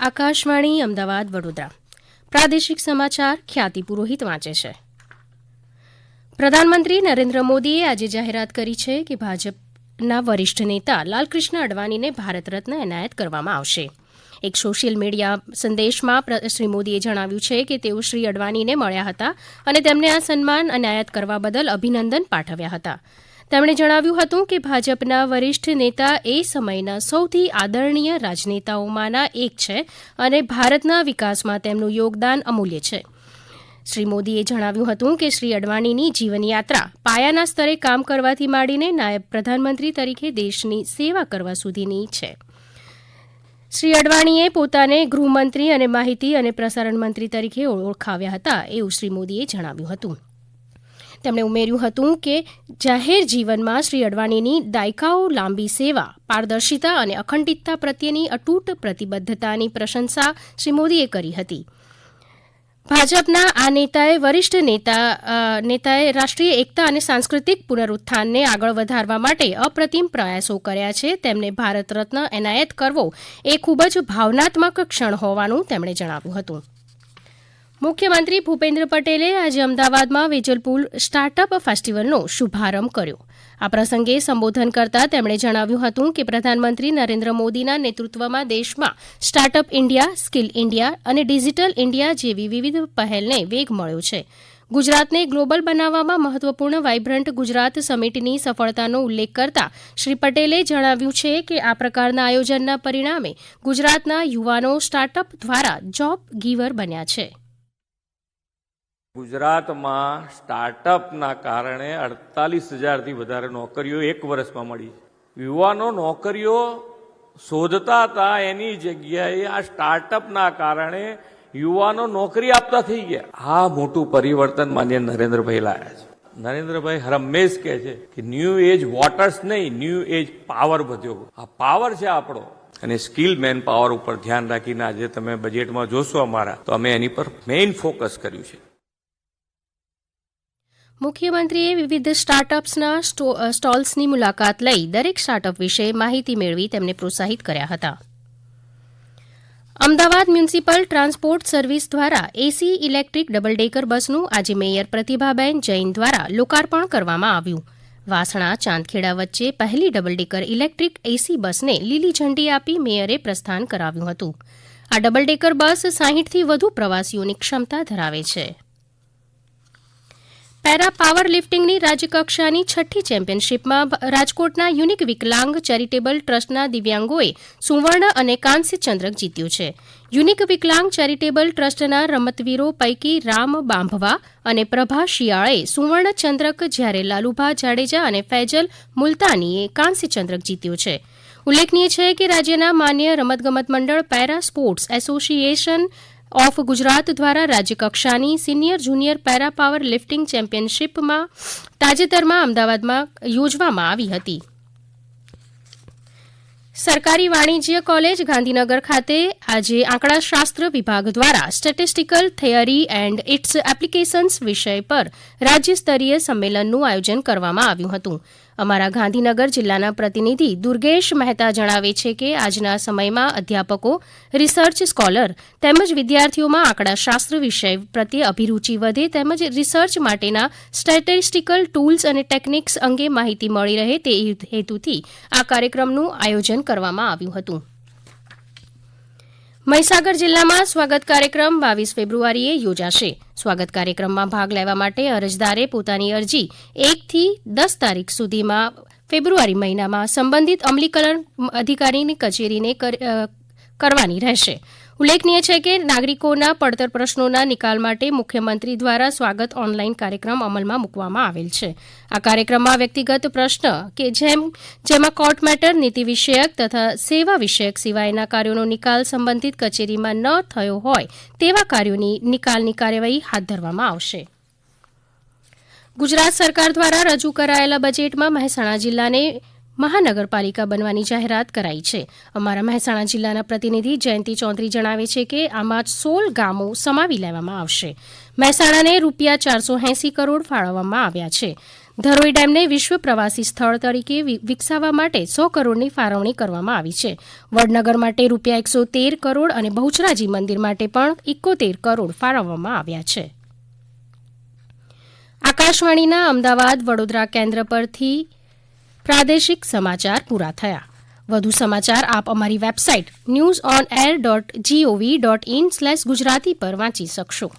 આકાશવાણી, અમદાવાદ, વડોદરા. પ્રાદેશિક સમાચાર ખ્યાતિ પુરોહિત વાંચે છે. પ્રધાનમંત્રી નરેન્દ્ર મોદીએ આજે જાહેરાત કરી છે કે ભાજપના વરિષ્ઠ નેતા લાલકૃષ્ણ અડવાણીને ભારત રત્ન એનાયત કરવામાં આવશે. એક સોશિયલ મીડિયા સંદેશમાં શ્રી મોદીએ જણાવ્યું છે કે તેઓ શ્રી અડવાણીને મળ્યા હતા અને તેમને આ સન્માન એનાયત કરવા બદલ અભિનંદન પાઠવ્યા હતા. તેમણે જણાવ્યું હતું કે ભાજપના વરિષ્ઠ નેતા એ સમયના સૌથી આદરણીય રાજનેતાઓમાંના એક છે અને ભારતના વિકાસમાં તેમનું યોગદાન અમૂલ્ય છે. શ્રી મોદીએ જણાવ્યું હતું કે શ્રી અડવાણીની જીવનયાત્રા પાયાના સ્તરે કામ કરવાથી માંડીને નાયબ પ્રધાનમંત્રી તરીકે દેશની સેવા કરવા સુધીની છે. શ્રી અડવાણીએ પોતાને ગૃહમંત્રી અને માહિતી અને પ્રસારણ મંત્રી તરીકે ઓળખાવ્યા હતા એવું શ્રી મોદીએ જણાવ્યું હતું. તેમણે ઉમેર્યું હતું કે જાહેર જીવનમાં શ્રી અડવાણીની દાયકાઓ લાંબી સેવા, પારદર્શિતા અને અખંડિતતા પ્રત્યેની અતૂટ પ્રતિબદ્ધતાની પ્રશંસા શ્રી મોદીએ કરી હતી. ભાજપના આ નેતાએ વરિષ્ઠ નેતા નેતાએ રાષ્ટ્રીય એકતા અને સાંસ્કૃતિક પુનરુત્થાનને આગળ વધારવા માટે અપ્રતિમ પ્રયાસો કર્યા છે. તેમને ભારત રત્ન એનાયત કરવો એ ખૂબ જ ભાવનાત્મક ક્ષણ હોવાનું તેમણે જણાવ્યું હતું. મુખ્યમંત્રી ભૂપેન્દ્ર પટેલે આજે અમદાવાદમાં વેજલપુર સ્ટાર્ટઅપ ફેસ્ટિવલનો શુભારંભ કર્યો. આ પ્રસંગે સંબોધન કરતા તેમણે જણાવ્યું હતું કે પ્રધાનમંત્રી નરેન્દ્ર મોદીના નેતૃત્વમાં દેશમાં સ્ટાર્ટઅપ ઇન્ડિયા, સ્કિલ ઇન્ડિયા અને ડિજિટલ ઇન્ડિયા જેવી વિવિધ પહેલને વેગ મળ્યો છે. ગુજરાતને ગ્લોબલ બનાવવામાં મહત્વપૂર્ણ વાઇબ્રન્ટ ગુજરાત સમિટની સફળતાનો ઉલ્લેખ કરતા શ્રી પટેલે જણાવ્યું છે કે આ પ્રકારના આયોજનના પરિણામે ગુજરાતના યુવાનો સ્ટાર્ટઅપ દ્વારા જોબ ગીવર બન્યા છે. ગુજરાતમાં સ્ટાર્ટઅપના કારણે અડતાલીસ હજારથી વધારે નોકરીઓ એક વર્ષમાં મળી યુવાનો નોકરીઓ શોધતા હતા એની જગ્યાએ આ સ્ટાર્ટઅપના કારણે યુવાનો નોકરી આપતા થઈ ગયા. આ મોટું પરિવર્તન માન્ય નરેન્દ્રભાઈ લાયા છે. નરેન્દ્રભાઈ હરમેશ કહે છે કે ન્યૂ એજ વોટર્સ નહીં, ન્યૂ એજ પાવર વધ્યો. આ પાવર છે આપણો. અને સ્કિલ મેન પાવર ઉપર ધ્યાન રાખીને આજે તમે બજેટમાં જોશો અમારા, તો અમે એની પર મેઇન ફોકસ કર્યું છે. મુખ્યમંત્રીએ વિવિધ સ્ટાર્ટઅપ્સના સ્ટોલ્સની મુલાકાત લઈ દરેક સ્ટાર્ટઅપ વિશે માહિતી મેળવી તેમને પ્રોત્સાહિત કર્યા હતા. અમદાવાદ મ્યુનિસિપલ ટ્રાન્સપોર્ટ સર્વિસ દ્વારા એસી ઇલેક્ટ્રિક ડબલ ડેકર બસનું આજે મેયર પ્રતિભાબેન જૈન દ્વારા લોકાર્પણ કરવામાં આવ્યું. વાસણા, ચાંદખેડા વચ્ચે પહેલી ડબલ ડેકર ઇલેક્ટ્રિક એસી બસને લીલી ઝંડી આપી મેયરે પ્રસ્થાન કરાવ્યું હતું. આ ડબલ ડેકર બસ સાહીઠથી વધુ પ્રવાસીઓની ક્ષમતા ધરાવે છે. પેરા પાવર લિફ્ટિંગની રાજ્યકક્ષાની છઠ્ઠી ચેમ્પિયનશિપમાં રાજકોટના યુનિક વિકલાંગ ચેરિટેબલ ટ્રસ્ટના દિવ્યાંગોએ સુવર્ણ અને કાંસ્ય ચંદ્રક જીત્યું છે. યુનિક વિકલાંગ ચેરિટેબલ ટ્રસ્ટના રમતવીરો પૈકી રામ બાંભવા અને પ્રભા શિયાળે સુવર્ણ ચંદ્રક જ્યારે લાલુભા જાડેજા અને ફૈજલ મુલતાનીએ કાંસ્ય ચંદ્રક જીત્યો છે. ઉલ્લેખનીય છે કે રાજ્યના માન્ય રમતગમત મંડળ para sports association of Gujarat દ્વારા રાજ્યકક્ષાની senior junior para powerlifting ચેમ્પિયનશીપમાં તાજેતરમાં અમદાવાદમાં યોજવામાં આવી હતી. સરકારી વાણિજ્ય કોલેજ ગાંધીનગર ખાતે આજે આંકડાશાસ્ત્ર વિભાગ દ્વારા statistical theory and its applications વિષય પર રાજ્ય સ્તરીય સંમેલનનું આયોજન કરવામાં આવ્યું હતું. અમારા ગાંધીનગર જિલ્લાના પ્રતિનિધિ દુર્ગેશ મહેતા જણાવે છે કે આજના સમયમાં અધ્યાપકો, રિસર્ચ સ્કોલર તેમજ વિદ્યાર્થીઓમાં આંકડાશાસ્ત્ર વિષય પ્રત્યે અભિરુચિ વધે તેમજ રિસર્ચ માટેના સ્ટેટિસ્ટિકલ ટૂલ્સ અને ટેકનિક્સ અંગે માહિતી મળી રહે તે હેતુથી આ કાર્યક્રમનું આયોજન કરવામાં આવ્યું હતું. મહીસાગર જિલ્લામાં સ્વાગત કાર્યક્રમ બાવીસ ફેબ્રુઆરીએ યોજાશે. સ્વાગત કાર્યક્રમમાં ભાગ લેવા માટે અરજદારે પોતાની અરજી એકથી દસ તારીખ સુધીમાં ફેબ્રુઆરી મહિનામાં સંબંધિત અમલીકરણ અધિકારીની કચેરીને કર- કરવાની રહેશે. ઉલ્લેખનીય છે કે નાગરિકોના પડતર પ્રશ્નોના નિકાલ માટે મુખ્યમંત્રી દ્વારા સ્વાગત ઓનલાઈન કાર્યક્રમ અમલમાં મૂકવામાં આવેલ છે. આ કાર્યક્રમમાં વ્યક્તિગત પ્રશ્ન કે જેમ, જેમાં કોર્ટ મેટર, નીતિ વિષયક તથા સેવા વિષયક સિવાયના કાર્યોનો નિકાલ સંબંધિત કચેરીમાં ન થયો હોય તેવા કાર્યોની નિકાલની કાર્યવાહી હાથ ધરવામાં આવશે. ગુજરાત સરકાર દ્વારા રજૂ કરાયેલા બજેટમાં મહેસાણા જિલ્લાને મહાનગરપાલિકા બનવાની જાહેરાત કરાઈ છે. અમારા મહેસાણા જિલ્લાના પ્રતિનિધિ જયંતિ ચૌધરી જણાવે છે કે આમાં સોળ ગામો સમાવી લેવામાં આવશે. મહેસાણાને રૂપિયા ચારસો એંસી કરોડ ફાળવવામાં આવ્યા છે. ધરોઈ ડેમને વિશ્વ પ્રવાસી સ્થળ તરીકે વિકસાવવા માટે સો કરોડની ફાળવણી કરવામાં આવી છે. વડનગર માટે રૂપિયા એકસો તેર કરોડ અને બહુચરાજી મંદિર માટે પણ ઇકોતેર કરોડ ફાળવવામાં આવ્યા છે. આકાશવાણીના અમદાવાદ વડોદરા કેન્દ્ર પરથી પ્રાદેશિક સમાચાર પૂરા થયા. વધુ સમાચાર આપ અમારી website news on air dot GOV dot in slash Gujarati પર વાંચી શકશો.